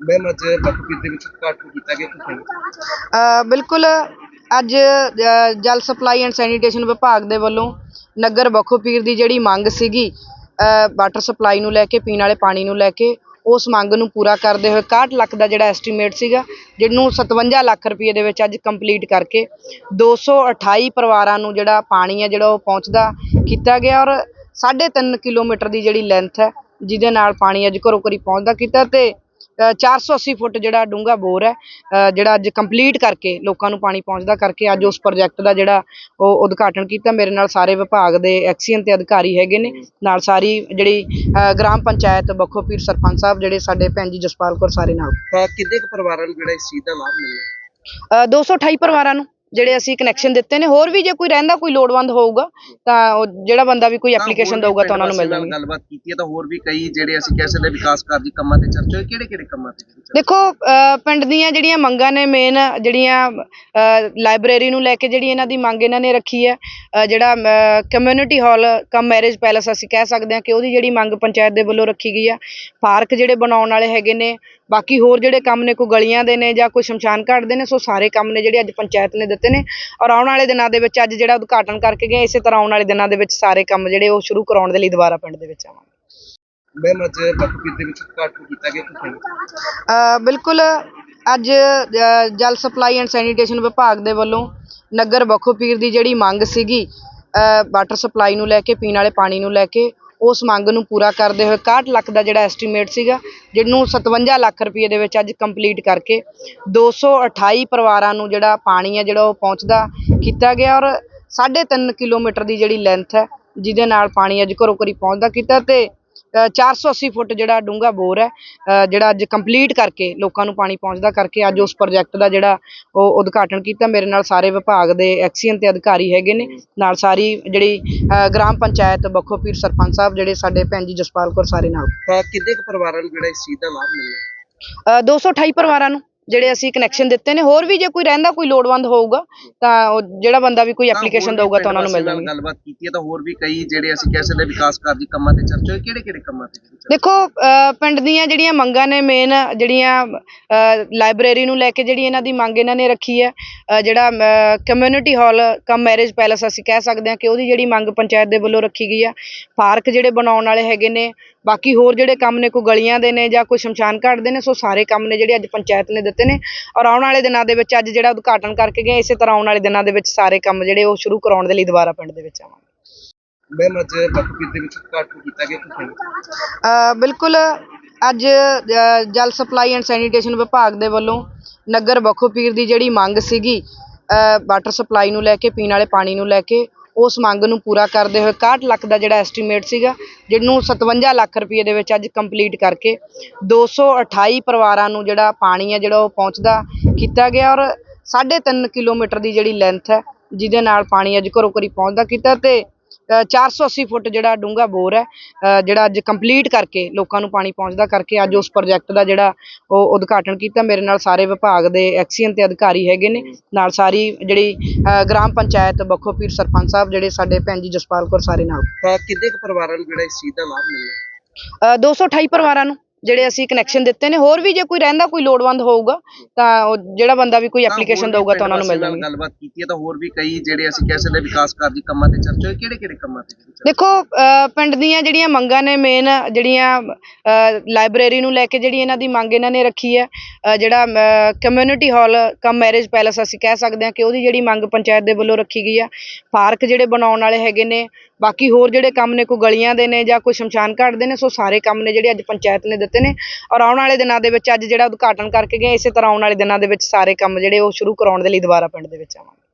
Ma'am ਅੱਜ ਬਖਪੀਰ ਦੇ ਵਿੱਚ ਉਦਘਾਟਨ ਕੀਤਾ ਗਿਆ ਕਿਸ ਬਿਲਕੁਲ, ਅੱਜ ਜਲ ਸਪਲਾਈ ਐਂਡ ਸੈਨੀਟੇਸ਼ਨ ਵਿਭਾਗ ਦੇ ਵੱਲੋਂ ਨਗਰ ਬਖੋਪੀਰ ਦੀ ਜਿਹੜੀ ਮੰਗ ਸੀਗੀ ਵਾਟਰ ਸਪਲਾਈ ਨੂੰ ਲੈ ਕੇ, ਪੀਣ ਵਾਲੇ ਪਾਣੀ ਨੂੰ ਲੈ ਕੇ, ਉਸ ਮੰਗ ਨੂੰ ਪੂਰਾ ਕਰਦੇ ਹੋਏ 61 ਲੱਖ ਦਾ ਜਿਹੜਾ ਐਸਟੀਮੇਟ ਸੀਗਾ, ਜਿਹਨੂੰ 57 ਲੱਖ ਰੁਪਏ ਦੇ ਵਿੱਚ ਅੱਜ ਕੰਪਲੀਟ ਕਰਕੇ 228 ਪਰਿਵਾਰਾਂ ਨੂੰ ਜਿਹੜਾ ਪਾਣੀ ਹੈ, ਜਿਹੜਾ ਉਹ ਪਹੁੰਚਦਾ ਕੀਤਾ ਗਿਆ ਔਰ 3.5 ਕਿਲੋਮੀਟਰ ਦੀ ਜਿਹੜੀ ਲੈਂਥ ਹੈ, ਜਿਹਦੇ ਨਾਲ ਪਾਣੀ ਅੱਜ ਘਰੋਂ ਘਰੀ ਪਹੁੰਚਦਾ ਕੀਤਾ ਤੇ 480 ਫੁੱਟ ਜਿਹੜਾ ਡੂੰਘਾ ਬੋਰ ਹੈ ਜਿਹੜਾ ਅੱਜ ਕੰਪਲੀਟ ਕਰਕੇ ਲੋਕਾਂ ਨੂੰ ਪਾਣੀ ਪਹੁੰਚਦਾ ਕਰਕੇ ਅੱਜ ਉਸ ਪ੍ਰੋਜੈਕਟ ਦਾ ਜਿਹੜਾ ਉਹ ਉਦਘਾਟਨ ਕੀਤਾ। ਮੇਰੇ ਨਾਲ ਸਾਰੇ ਵਿਭਾਗ ਦੇ ਐਕਸੀਅਨ ਤੇ ਅਧਿਕਾਰੀ ਹੈਗੇ ਨੇ। ਨਾਲ ਸਾਰੀ ਜਿਹੜੀ ਗ੍ਰਾਮ ਪੰਚਾਇਤ ਬਖੋਪੀਰ ਸਰਪੰਚ ਸਾਹਿਬ ਜਿਹੜੇ ਸਾਡੇ ਭੈਣ ਜੀ ਜਸਪਾਲ ਕੌਰ ਸਾਰੇ ਨਾਲ। ਕਿੰਨੇ ਕੁ ਪਰਿਵਾਰਾਂ ਨੂੰ ਜਿਹੜਾ ਇਸ ਚੀਜ਼ ਦਾ ਲਾਭ ਮਿਲਣਾ ਅ, 228 ਪਰਿਵਾਰਾਂ ਨੂੰ। ਜਿਹੜੇ ਅਸੀਂ ਕਨੈਕਸ਼ਨ ਦਿੱਤੇ ਨੇ ਹੋਰ ਵੀ ਜੇ ਕੋਈ ਰਹਿੰਦਾ ਕੋਈ ਲੋੜਵੰਦ ਹੋਊਗਾ ਤਾਂ ਉਹ ਜਿਹੜਾ ਬੰਦਾ ਵੀ ਕੋਈ ਐਪਲੀਕੇਸ਼ਨ ਦਊਗਾ ਤਾਂ ਉਹਨਾਂ ਨੂੰ ਮਿਲ ਜਾਣਗੇ। ਗੱਲਬਾਤ ਕੀਤੀ ਹੈ ਤਾਂ ਹੋਰ ਵੀ ਕਈ ਜਿਹੜੇ ਅਸੀਂ ਕਹਿ ਸਕਦੇ ਵਿਕਾਸ ਕਾਰਜੀ ਕੰਮਾਂ ਤੇ ਚਰਚਾ ਹੋਈ ਕਿਹੜੇ ਕਿਹੜੇ ਕੰਮਾਂ ਤੇ ਚਰਚਾ ਦੇਖੋ ਪਿੰਡ ਦੀਆਂ ਜਿਹੜੀਆਂ ਮੰਗਾਂ ਨੇ ਮੇਨ ਜਿਹੜੀਆਂ ਲਾਇਬ੍ਰੇਰੀ ਨੂੰ ਲੈ ਕੇ ਜਿਹੜੀ ਇਹਨਾਂ ਦੀ ਮੰਗ ਇਹਨਾਂ ਨੇ ਰੱਖੀ ਹੈ ਜਿਹੜਾ community hall cum marriage palace ਅਸੀਂ ਕਹਿ ਸਕਦੇ ਹਾਂ ਕਿ ਉਹਦੀ ਜਿਹੜੀ ਮੰਗ ਪੰਚਾਇਤ ਦੇ ਵੱਲੋਂ ਰੱਖੀ ਗਈ ਆ। ਪਾਰਕ ਜਿਹੜੇ ਬਣਾਉਣ ਵਾਲੇ ਹੈਗੇ ਨੇ ਬਾਕੀ ਹੋਰ ਜਿਹੜੇ ਕੰਮ ਨੇ ਕੋਈ ਗਲੀਆਂ ਦੇ ਨੇ ਜਾਂ ਕੋਈ ਸ਼ਮਸ਼ਾਨ ਘਾਟ ਦੇ ਨੇ ਸੋ ਸਾਰੇ ਕੰਮ ਨੇ ਜਿਹੜੇ ਅੱਜ ਪੰਚਾਇਤ ਨੇ ਦਿੱਤੇ ਨੇ। ਔਰ ਆਉਣ ਵਾਲੇ ਦਿਨਾਂ ਦੇ ਵਿੱਚ ਅੱਜ ਜਿਹੜਾ ਉਦਘਾਟਨ ਕਰਕੇ ਗਏ ਇਸੇ ਤਰ੍ਹਾਂ ਆਉਣ ਵਾਲੇ ਦਿਨਾਂ ਦੇ ਵਿੱਚ ਸਾਰੇ ਕੰਮ ਜਿਹੜੇ ਉਹ ਸ਼ੁਰੂ ਕਰਾਉਣ ਦੇ ਲਈ ਦੁਬਾਰਾ ਪਿੰਡ ਦੇ ਵਿੱਚ ਆਵਾਂਗੇ। ਮੈਮ ਅੱਜ ਬਖਪੀਰ ਦੇ ਵਿੱਚ ਉਦਘਾਟਨ ਕੀਤਾ ਗਿਆ ਕਿਸ ਨੇ ਅ, ਬਿਲਕੁਲ ਅੱਜ ਜਲ ਸਪਲਾਈ ਐਂਡ ਸੈਨੀਟੇਸ਼ਨ ਵਿਭਾਗ ਦੇ ਵੱਲੋਂ ਨਗਰ ਬਖੋਪੀਰ ਦੀ ਜਿਹੜੀ ਮੰਗ ਸੀਗੀ ਵਾਟਰ ਸਪਲਾਈ ਨੂੰ ਲੈ ਕੇ ਪੀਣ ਵਾਲੇ ਪਾਣੀ ਨੂੰ ਲੈ ਕੇ ਉਸ ਮੰਗ ਨੂੰ ਪੂਰਾ ਕਰਦੇ ਹੋਏ 61 ਲੱਖ ਦਾ ਜਿਹੜਾ ਐਸਟੀਮੇਟ ਸੀਗਾ, ਜਿਹਨੂੰ 57 ਲੱਖ ਰੁਪਏ ਦੇ ਵਿੱਚ ਅੱਜ ਕੰਪਲੀਟ ਕਰਕੇ 228 ਪਰਿਵਾਰਾਂ ਨੂੰ ਜਿਹੜਾ ਪਾਣੀ ਹੈ ਜਿਹੜਾ ਉਹ ਪਹੁੰਚਦਾ ਕੀਤਾ ਗਿਆ ਔਰ 3.5 ਕਿਲੋਮੀਟਰ ਦੀ ਜਿਹੜੀ ਲੈਂਥ ਹੈ, ਜਿਹਦੇ ਨਾਲ ਪਾਣੀ ਅੱਜ ਘਰੋਂ ਘਰੀ ਪਹੁੰਚਦਾ ਕੀਤਾ ਤੇ 480 ਫੁੱਟ ਜਿਹੜਾ ਡੂੰਘਾ ਬੋਰ ਹੈ ਜਿਹੜਾ ਅੱਜ ਕੰਪਲੀਟ ਕਰਕੇ ਲੋਕਾਂ ਨੂੰ ਪਾਣੀ ਪਹੁੰਚਦਾ ਕਰਕੇ ਅੱਜ ਉਸ ਪ੍ਰੋਜੈਕਟ ਦਾ ਜਿਹੜਾ ਉਹ ਉਦਘਾਟਨ ਕੀਤਾ। ਮੇਰੇ ਨਾਲ ਸਾਰੇ ਵਿਭਾਗ ਦੇ ਐਕਸੀਅਨ ਤੇ ਅਧਿਕਾਰੀ ਹੈਗੇ ਨੇ। ਨਾਲ ਸਾਰੀ ਜਿਹੜੀ ਗ੍ਰਾਮ ਪੰਚਾਇਤ ਬਖੋਪੀਰ ਸਰਪੰਚ ਸਾਹਿਬ ਜਿਹੜੇ ਸਾਡੇ ਭੈਣ ਜੀ ਜਸਪਾਲ ਕੌਰ ਸਾਰੇ ਨਾਲ। ਕਿੰਨੇ ਕੁ ਪਰਿਵਾਰਾਂ ਨੂੰ ਜਿਹੜਾ ਇਸ ਚੀਜ਼ ਦਾ ਲਾਭ ਮਿਲਣਾ ਅ, 228 ਪਰਿਵਾਰਾਂ ਨੂੰ। ਜਿਹੜੇ ਅਸੀਂ ਕਨੈਕਸ਼ਨ ਦਿੱਤੇ ਨੇ ਹੋਰ ਵੀ ਜੇ ਕੋਈ ਰਹਿੰਦਾ ਕੋਈ ਲੋੜਵੰਦ ਹੋਊਗਾ ਤਾਂ ਉਹ ਜਿਹੜਾ ਬੰਦਾ ਵੀ ਕੋਈ ਐਪਲੀਕੇਸ਼ਨ ਦਊਗਾ ਤਾਂ ਉਹਨਾਂ ਨੂੰ ਮਿਲ ਜਾਣਗੇ। ਗੱਲਬਾਤ ਕੀਤੀ ਹੈ ਤਾਂ ਹੋਰ ਵੀ ਕਈ ਜਿਹੜੇ ਅਸੀਂ ਕਹਿ ਸਕਦੇ ਵਿਕਾਸ ਕਾਰਜੀ ਕੰਮਾਂ ਤੇ ਚਰਚਾ ਹੋਈ ਕਿਹੜੇ ਕਿਹੜੇ ਕੰਮਾਂ ਤੇ ਦੇਖੋ ਪਿੰਡ ਦੀਆਂ ਜਿਹੜੀਆਂ ਮੰਗਾਂ ਨੇ ਮੇਨ ਜਿਹੜੀਆਂ ਲਾਇਬ੍ਰੇਰੀ ਨੂੰ ਲੈ ਕੇ ਜਿਹੜੀ ਇਹਨਾਂ ਦੀ ਮੰਗ ਇਹਨਾਂ ਨੇ ਰੱਖੀ ਹੈ ਜਿਹੜਾ community hall cum marriage palace ਅਸੀਂ ਕਹਿ ਸਕਦੇ ਹਾਂ ਕਿ ਉਹਦੀ ਜਿਹੜੀ ਮੰਗ ਪੰਚਾਇਤ ਦੇ ਵੱਲੋਂ ਰੱਖੀ ਗਈ ਆ ਪਾਰਕ ਜਿਹੜੇ ਬਣਾਉਣ ਵਾਲੇ ਹੈਗੇ ਨੇ ਬਾਕੀ ਹੋਰ ਜਿਹੜੇ ਕੰਮ ਨੇ ਕੋਈ ਗਲੀਆਂ ਦੇ ਨੇ ਜਾਂ ਕੋਈ ਸ਼ਮਸ਼ਾਨ ਘਾਟ ਦੇ ਨੇ ਸੋ ਸਾਰੇ ਕੰਮ ਨੇ ਜਿਹੜੇ ਅੱਜ ਪੰਚਾਇਤ ਨੇ ਦਿੱਤੇ ਨੇ। ਔਰ ਆਉਣ ਵਾਲੇ ਦਿਨਾਂ ਦੇ ਵਿੱਚ ਅੱਜ ਜਿਹੜਾ ਉਦਘਾਟਨ ਕਰਕੇ ਗਏ ਇਸੇ ਤਰ੍ਹਾਂ ਆਉਣ ਵਾਲੇ ਦਿਨਾਂ ਦੇ ਵਿੱਚ ਸਾਰੇ ਕੰਮ ਜਿਹੜੇ ਉਹ ਸ਼ੁਰੂ ਕਰਾਉਣ ਦੇ ਲਈ ਦੁਬਾਰਾ ਪਿੰਡ ਦੇ ਵਿੱਚ ਆਵਾਂਗੇ। ਮੈਮ ਅੱਜ ਬਖਪੀਰ ਦੇ ਵਿੱਚ ਉਦਘਾਟਨ ਕੀਤਾ ਗਿਆ ਕਿਸ ਨੇ ਅ, ਬਿਲਕੁਲ ਅੱਜ ਜਲ ਸਪਲਾਈ ਐਂਡ ਸੈਨੀਟੇਸ਼ਨ ਵਿਭਾਗ ਦੇ ਵੱਲੋਂ ਨਗਰ ਬਖੋਪੀਰ ਦੀ ਜਿਹੜੀ ਮੰਗ ਸੀਗੀ ਵਾਟਰ ਸਪਲਾਈ ਨੂੰ ਲੈ ਕੇ ਪੀਣ ਵਾਲੇ ਪਾਣੀ ਨੂੰ ਲੈ ਕੇ ਉਸ ਮੰਗ ਨੂੰ ਪੂਰਾ ਕਰਦੇ ਹੋਏ 61 ਲੱਖ ਦਾ ਜਿਹੜਾ ਐਸਟੀਮੇਟ ਸੀਗਾ, ਜਿਹਨੂੰ 57 ਲੱਖ ਰੁਪਏ ਦੇ ਵਿੱਚ ਅੱਜ ਕੰਪਲੀਟ ਕਰਕੇ 228 ਪਰਿਵਾਰਾਂ ਨੂੰ ਜਿਹੜਾ ਪਾਣੀ ਹੈ ਜਿਹੜਾ ਉਹ ਪਹੁੰਚਦਾ ਕੀਤਾ ਗਿਆ ਔਰ 3.5 ਕਿਲੋਮੀਟਰ ਦੀ ਜਿਹੜੀ ਲੈਂਥ ਹੈ, ਜਿਹਦੇ ਨਾਲ ਪਾਣੀ ਅੱਜ ਘਰੋਂ ਘਰੀ ਪਹੁੰਚਦਾ ਕੀਤਾ ਤੇ 480 ਫੁੱਟ ਜਿਹੜਾ ਡੂੰਘਾ ਬੋਰ ਹੈ ਜਿਹੜਾ ਅੱਜ ਕੰਪਲੀਟ ਕਰਕੇ ਲੋਕਾਂ ਨੂੰ ਪਾਣੀ ਪਹੁੰਚਦਾ ਕਰਕੇ ਅੱਜ ਉਸ ਪ੍ਰੋਜੈਕਟ ਦਾ ਜਿਹੜਾ ਉਹ ਉਦਘਾਟਨ ਕੀਤਾ। ਮੇਰੇ ਨਾਲ ਸਾਰੇ ਵਿਭਾਗ ਦੇ ਐਕਸੀਅਨ ਤੇ ਅਧਿਕਾਰੀ ਹੈਗੇ ਨੇ। ਨਾਲ ਸਾਰੀ ਜਿਹੜੀ ਗ੍ਰਾਮ ਪੰਚਾਇਤ ਬਖੋਪੀਰ ਸਰਪੰਚ ਸਾਹਿਬ ਜਿਹੜੇ ਸਾਡੇ ਭੈਣ ਜੀ ਜਸਪਾਲ ਕੌਰ ਸਾਰੇ ਨਾਲ। ਕਿੰਨੇ ਕੁ ਪਰਿਵਾਰਾਂ ਨੂੰ ਜਿਹੜਾ ਇਸ ਚੀਜ਼ ਦਾ ਲਾਭ ਮਿਲਣਾ ਅ, 228 ਪਰਿਵਾਰਾਂ ਨੂੰ। ਜਿਹੜੇ ਅਸੀਂ ਕਨੈਕਸ਼ਨ ਦਿੱਤੇ ਨੇ ਹੋਰ ਵੀ ਜੇ ਕੋਈ ਰਹਿੰਦਾ ਕੋਈ ਲੋੜਵੰਦ ਹੋਊਗਾ ਤਾਂ ਉਹ ਜਿਹੜਾ ਬੰਦਾ ਵੀ ਕੋਈ ਐਪਲੀਕੇਸ਼ਨ ਦਊਗਾ ਤਾਂ ਉਹਨਾਂ ਨੂੰ ਮਿਲ ਜਾਣਗੇ। ਗੱਲਬਾਤ ਕੀਤੀ ਹੈ ਤਾਂ ਹੋਰ ਵੀ ਕਈ ਜਿਹੜੇ ਅਸੀਂ ਕਹਿ ਸਕਦੇ ਵਿਕਾਸ ਕਾਰਜੀ ਕੰਮਾਂ ਤੇ ਚਰਚਾ ਹੋਈ ਕਿਹੜੇ ਕਿਹੜੇ ਕੰਮਾਂ ਤੇ ਚਰਚਾ ਦੇਖੋ ਪਿੰਡ ਦੀਆਂ ਜਿਹੜੀਆਂ ਮੰਗਾਂ ਨੇ ਮੇਨ ਜਿਹੜੀਆਂ ਲਾਇਬ੍ਰੇਰੀ ਨੂੰ ਲੈ ਕੇ ਜਿਹੜੀ ਇਹਨਾਂ ਦੀ ਮੰਗ ਇਹਨਾਂ ਨੇ ਰੱਖੀ ਹੈ ਜਿਹੜਾ community hall cum marriage palace ਅਸੀਂ ਕਹਿ ਸਕਦੇ ਹਾਂ ਕਿ ਉਹਦੀ ਜਿਹੜੀ ਮੰਗ ਪੰਚਾਇਤ ਦੇ ਵੱਲੋਂ ਰੱਖੀ ਗਈ ਆ। ਪਾਰਕ ਜਿਹੜੇ ਬਣਾਉਣ ਵਾਲੇ ਹੈਗੇ ਨੇ ਬਾਕੀ ਹੋਰ ਜਿਹੜੇ ਕੰਮ ਨੇ, ਕੋਈ ਗਲੀਆਂ ਦੇ ਨੇ ਜਾਂ ਕੋਈ ਸ਼ਮਸ਼ਾਨ ਘਾਟ ਦੇ ਨੇ, ਸੋ ਸਾਰੇ ਕੰਮ ਨੇ ਜਿਹੜੇ ਅੱਜ ਪੰਚਾਇਤ ਨੇ ਦਿੱਤੇ ਨੇ। ਔਰ ਆਉਣ ਵਾਲੇ ਦਿਨਾਂ ਦੇ ਵਿੱਚ ਅੱਜ ਜਿਹੜਾ ਉਦਘਾਟਨ ਕਰਕੇ ਗਏ, ਇਸੇ ਤਰ੍ਹਾਂ ਆਉਣ ਵਾਲੇ ਦਿਨਾਂ ਦੇ ਵਿੱਚ ਸਾਰੇ ਕੰਮ ਜਿਹੜੇ ਉਹ ਸ਼ੁਰੂ ਕਰਾਉਣ ਦੇ ਲਈ ਦੁਬਾਰਾ ਪਿੰਡ ਦੇ ਵਿੱਚ ਆਵਾਂਗੇ।